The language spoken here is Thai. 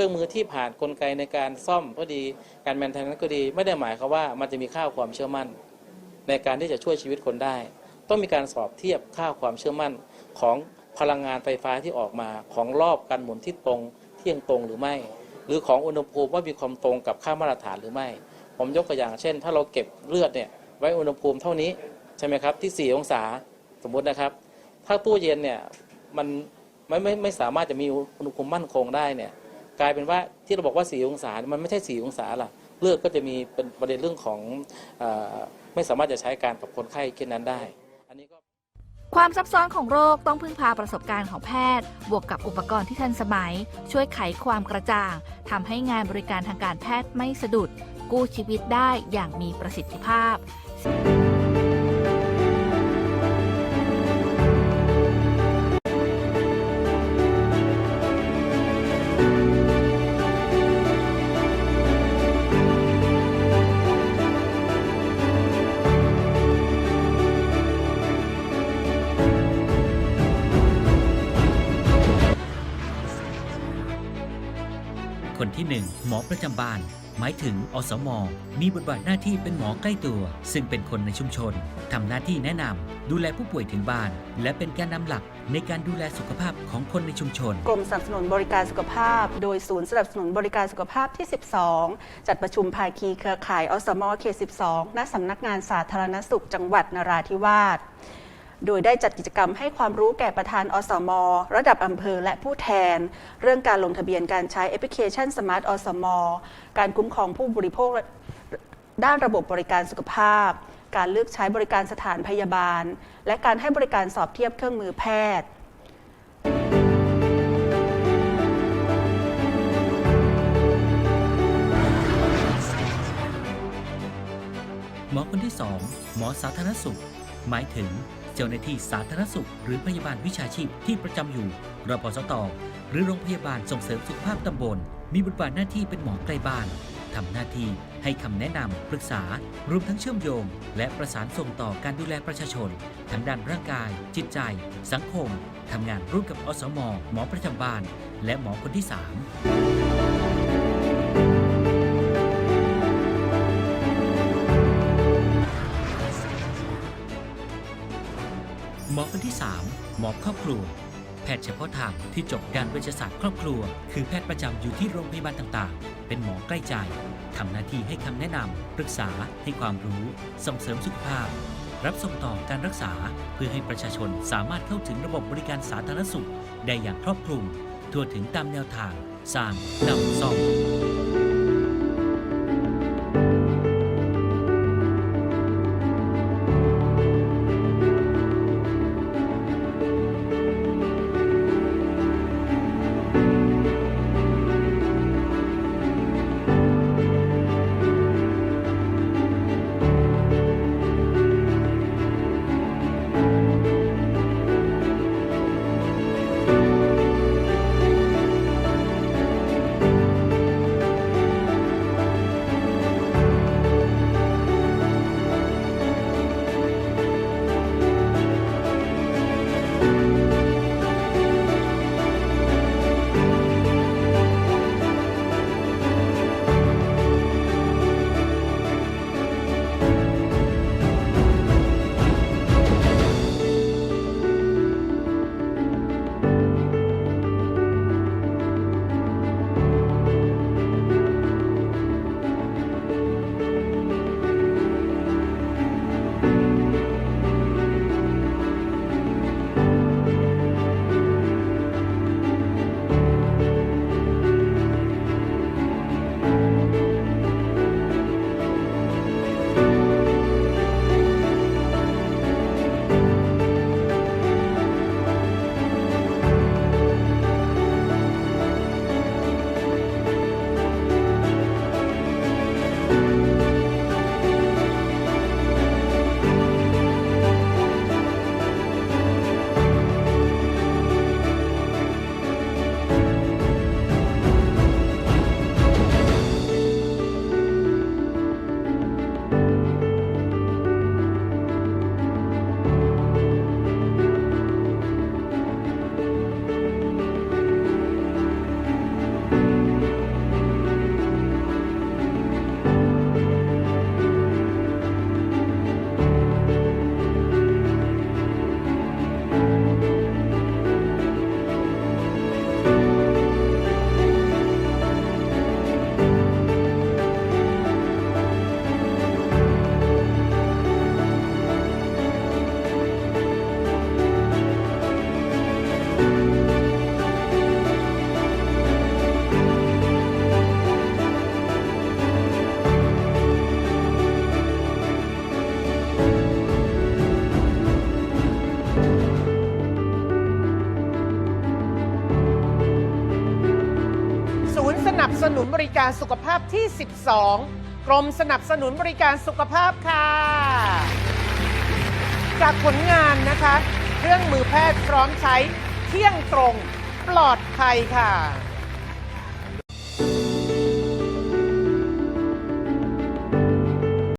รื่องมือที่ผ่านกลไกในการซ่อมก็ดีการแมนเทนนั้นก็ดี ไม่ได้หมายความว่ามันจะมีค่าความเชื่อมั่น ในการที่จะช่วยชีวิตคนได้ ต้องมีการสอบเทียบค่าความเชื่อมั่นของพลังงานไฟฟ้าที่ออกมาของรอบการหมุนที่ตรงเที่ยงตรงหรือไม่ หรือของอุณหภูมิว่ามีความตรงกับค่ามาตรฐานหรือไม่ ผมยกตัวอย่างเช่น ถ้าเราเก็บเลือดเนี่ยไว้อุณหภูมิเท่านี้ใช่ไหมครับที่ 4 องศาสมมุตินะครับ ถ้าตู้เย็นเนี่ยมันไม่ไม่ไม่สามารถจะมีอุณหภูมิมั่นคงได้เนี่ย กลายเป็นว่าที่เราบอกว่า 4 องศา มันไม่ใช่ 4 องศาล่ะ เลือดก็จะมีเป็นประเด็นเรื่องของอไม่สามารถจะใช้การกับคนไข้เช่นนั้นได้ อันนี้ก็ความซับซ้อนของโรคต้องพึ่งพาประสบการณ์ของแพทย์ บวกกับอุปกรณ์ที่ทันสมัย ช่วยไขความกระจ่างทำให้งานบริการทางการแพทย์ไม่สะดุด กู้ชีวิตได้อย่างมีประสิทธิภาพ ที่ 1 หมอประจำบ้าน หมายถึง อสม มีบทบาทหน้าที่เป็นหมอใกล้ตัว ซึ่งเป็นคนในชุมชนทำหน้าที่แนะนำดูแลผู้ป่วยถึงบ้าน และเป็นแกนนำหลักในการดูแลสุขภาพของคนในชุมชน กรมสนับสนุนบริการสุขภาพ โดยศูนย์สนับสนุนบริการสุขภาพที่ 12 จัดประชุมภาคีเครือข่าย อสมเขต 12 ณสำนักงานสาธารณสุขจังหวัดนราธิวาส โดยได้จัดกิจกรรมให้ความรู้แก่ประธานอสม ระดับอำเภอและผู้แทน เรื่องการลงทะเบียนการใช้แอปพลิเคชันสมาร์ทอสม การคุ้มครองผู้บริโภคด้านระบบบริการสุขภาพ การเลือกใช้บริการสถานพยาบาล และการให้บริการสอบเทียบเครื่องมือแพทย์หมอคนที่ 2 หมอสาธารณสุข หมายถึง เจ้าหน้าที่สาธารณสุข หรือพยาบาลวิชาชีพที่ประจำอยู่รพสตหรือโรงพยาบาลส่งเสริมสุขภาพตำบล มีบทบาทหน้าที่เป็นหมอใกล้บ้านทำหน้าที่ให้คำแนะนำปรึกษารวมทั้งเชื่อมโยง และประสานส่งต่อการดูแลประชาชนทั้งด้านร่างกาย จิตใจ สังคมทำงานร่วมกับอสม หมอประจำบ้าน และหมอคนที่ 3 หมอคนที่ 3 หมอครอบครัว แพทย์เฉพาะทางที่จบด้านเวชศาสตร์ครอบครัว คือแพทย์ประจำอยู่ที่โรงพยาบาลต่างๆ เป็นหมอใกล้ใจทำหน้าที่ให้คำแนะนำปรึกษาให้ความรู้ส่งเสริมสุขภาพ รับส่งต่อการรักษาเพื่อให้ประชาชนสามารถเข้าถึงระบบบริการสาธารณสุข ได้อย่างครอบคลุม ทั่วถึงตามแนวทาง สร้างนำซ่อม นุนบริการสุขภาพที่ 12 กรมสนับสนุนบริการสุขภาพค่ะ จากผลงานนะคะ เครื่องมือแพทย์พร้อมใช้เที่ยงตรงปลอดภัยค่ะ